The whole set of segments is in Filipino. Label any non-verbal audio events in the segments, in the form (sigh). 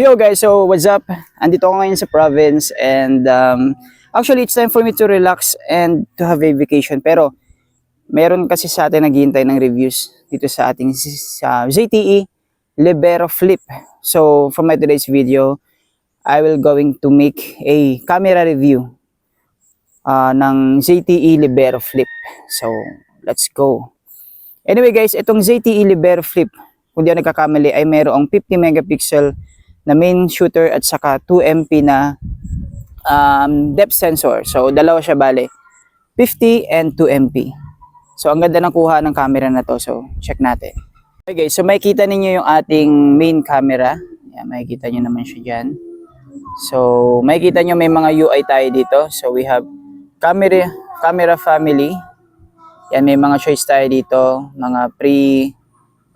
Yo guys, so what's up? Andito ako ngayon sa province and um, actually it's time for me to relax and to have a vacation. Pero meron kasi sa atin naghihintay ng reviews dito sa ating sa ZTE Libero Flip. So for my today's video, I will going to make a camera review uh, ng ZTE Libero Flip. So let's go. Anyway guys, itong ZTE Libero Flip, kung di ako nagkakamali, ay mayroong 50 megapixel na main shooter at saka 2 MP na um, depth sensor. So, dalawa siya bale. 50 and 2 MP. So, ang ganda ng kuha ng camera na to. So, check natin. Okay so makikita ninyo yung ating main camera. Yan, makikita nyo naman siya dyan. So, makikita nyo may mga UI tayo dito. So, we have camera, camera family. Yan, may mga choice tayo dito. Mga pre,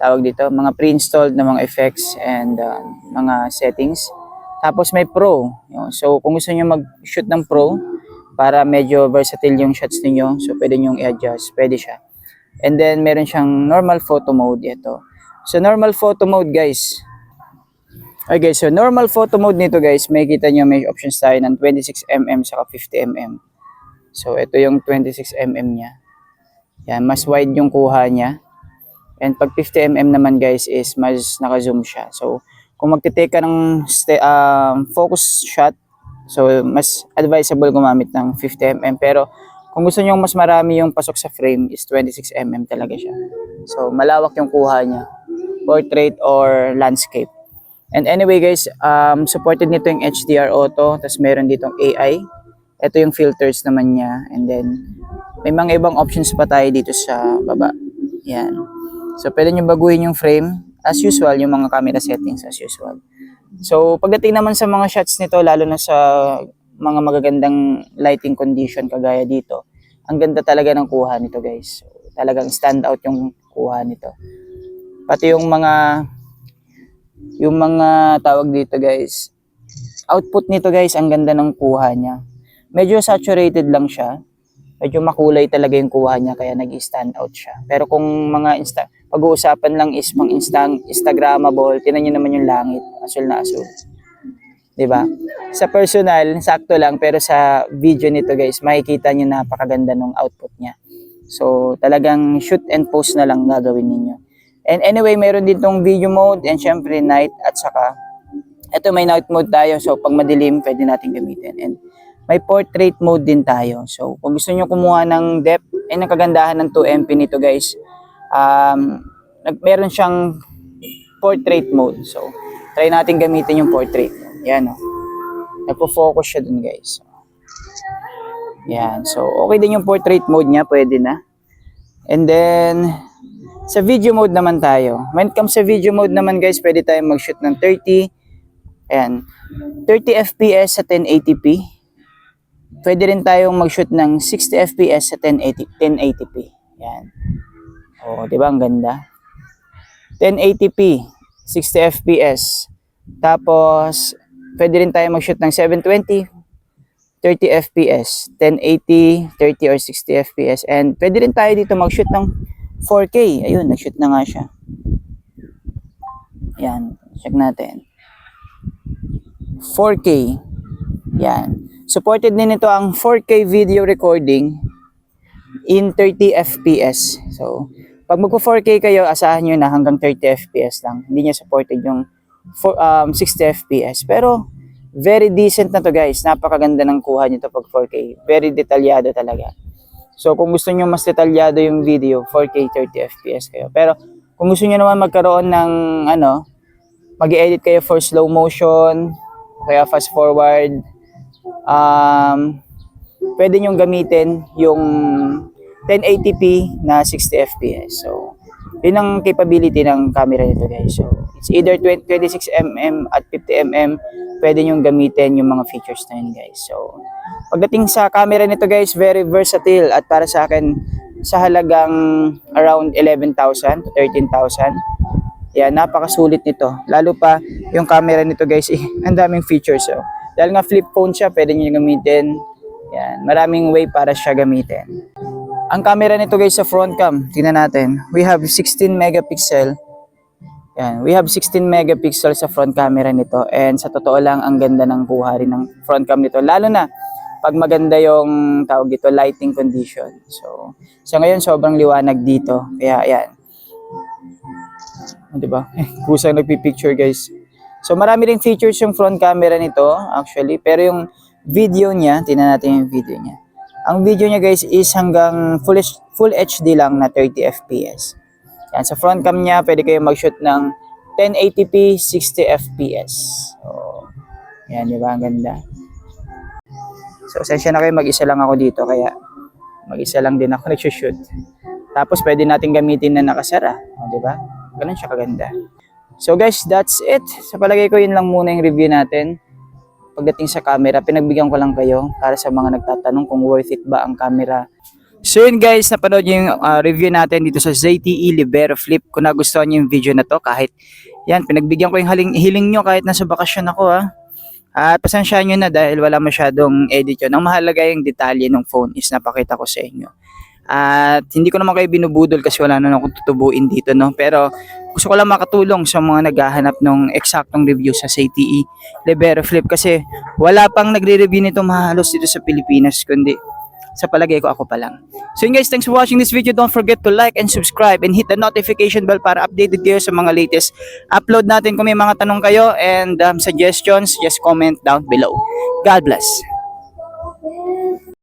tawag dito, mga pre-installed na mga effects and um, mga settings. Tapos may Pro. So kung gusto niyo mag-shoot ng Pro para medyo versatile yung shots niyo, so pwede niyo i-adjust, pwede siya. And then meron siyang normal photo mode ito. So normal photo mode guys. Okay, so normal photo mode nito guys, may kita niyo may options tayo ng 26mm saka 50mm. So ito yung 26mm niya. Yan, mas wide yung kuha niya. And pag 50mm naman guys is mas naka-zoom siya. So kung magte-take ka ng um, focus shot, so mas advisable gumamit ng 50mm. Pero kung gusto niyo mas marami yung pasok sa frame is 26mm talaga siya. So malawak yung kuha niya. Portrait or landscape. And anyway guys, um, supported nito yung HDR auto, tapos meron ditong AI. Ito yung filters naman niya. And then, may mga ibang options pa tayo dito sa baba. Yan. So, pwede nyo baguhin yung frame as usual, yung mga camera settings as usual. So, pagdating naman sa mga shots nito, lalo na sa mga magagandang lighting condition kagaya dito, ang ganda talaga ng kuha nito guys. So, talagang stand out yung kuha nito. Pati yung mga yung mga tawag dito guys, output nito guys, ang ganda ng kuha niya. Medyo saturated lang siya. Medyo makulay talaga yung kuha niya kaya nag-stand out siya. Pero kung mga insta pag-uusapan lang is pang insta instagrammable, tinan niyo naman yung langit, asul na asul. ba? Sa personal, sakto lang pero sa video nito guys, makikita niyo napakaganda ng output niya. So, talagang shoot and post na lang gagawin ninyo. And anyway, meron din tong video mode and syempre night at saka ito may night mode tayo. So, pag madilim, pwede natin gamitin. And may portrait mode din tayo. So, kung gusto niyo kumuha ng depth, ay ang kagandahan ng 2MP nito guys, um, meron siyang portrait mode. So, try natin gamitin yung portrait. Yan o. Nagpo-focus siya dun guys. Yan. So, okay din yung portrait mode niya. Pwede na. And then, sa video mode naman tayo. When it comes sa video mode naman guys, pwede tayong mag-shoot ng 30. Ayan. 30 FPS sa 1080p. Pwede rin tayong mag-shoot ng 60 FPS sa 1080, 1080p. Yan. O, di ba? Ang ganda. 1080p, 60 FPS. Tapos, pwede rin tayong mag-shoot ng 720, 30 FPS, 1080, 30 or 60 FPS. And pwede rin tayo dito mag-shoot ng 4K. Ayun, nag-shoot na nga siya. Yan, check natin. 4K. Yan. Supported din ito ang 4K video recording in 30 FPS. So, pag magpo 4K kayo, asahan nyo na hanggang 30 FPS lang. Hindi niya supported yung for, um, 60 FPS. Pero, very decent na to guys. Napakaganda ng kuha nito pag 4K. Very detalyado talaga. So, kung gusto nyo mas detalyado yung video, 4K 30 FPS kayo. Pero, kung gusto nyo naman magkaroon ng, ano, mag-edit kayo for slow motion, kaya fast forward, um, pwede nyo gamitin yung 1080p na 60 FPS. So, yun ang capability ng camera nito guys. So, it's either 20, 26mm at 50mm, pwede nyo gamitin yung mga features na yun guys. So, pagdating sa camera nito guys, very versatile at para sa akin, sa halagang around 11,000 to 13,000, yan, napakasulit nito. Lalo pa, yung camera nito guys, eh, (laughs) ang daming features. So, dahil nga flip phone siya, pwede nyo gamitin. Yan, maraming way para siya gamitin. Ang camera nito guys sa front cam, tingnan natin. We have 16 megapixel Yan, we have 16 megapixels sa front camera nito and sa totoo lang ang ganda ng kuha rin ng front cam nito lalo na pag maganda yung tawag dito lighting condition. So, sa ngayon sobrang liwanag dito. Kaya yan. Oh, 'Di ba? (laughs) Kusang nagpi-picture guys. So marami ring features yung front camera nito actually, pero yung video niya, tingnan natin yung video niya. Ang video niya guys is hanggang full, full HD lang na 30 FPS. Yan, sa front cam niya, pwede kayo mag-shoot ng 1080p 60 FPS. So, yan, di ba? Ang ganda. So, sensya na kayo, mag-isa lang ako dito, kaya mag-isa lang din ako (laughs) nag-shoot. Tapos, pwede natin gamitin na nakasara. O, di ba? Ganun siya kaganda. So, guys, that's it. Sa palagay ko, yun lang muna yung review natin. Pagdating sa camera, pinagbigyan ko lang kayo para sa mga nagtatanong kung worth it ba ang camera So yun guys, napanood nyo yung uh, review natin dito sa ZTE Libero Flip. Kung nagustuhan nyo yung video na to, kahit yan, pinagbigyan ko yung haling, hiling nyo kahit nasa bakasyon ako ha. At pasensyahan nyo na dahil wala masyadong edit yun. Ang mahalaga yung detalye ng phone is napakita ko sa inyo. At hindi ko naman kayo binubudol kasi wala na akong tutubuin dito no. Pero gusto ko lang makatulong sa mga naghahanap ng eksaktong review sa ZTE Libero Flip kasi wala pang nagre-review nito mahalos dito sa Pilipinas kundi sa palagay ko ako pa lang. So guys, thanks for watching this video. Don't forget to like and subscribe and hit the notification bell para updated kayo sa mga latest upload natin. Kung may mga tanong kayo and um, suggestions, just comment down below. God bless.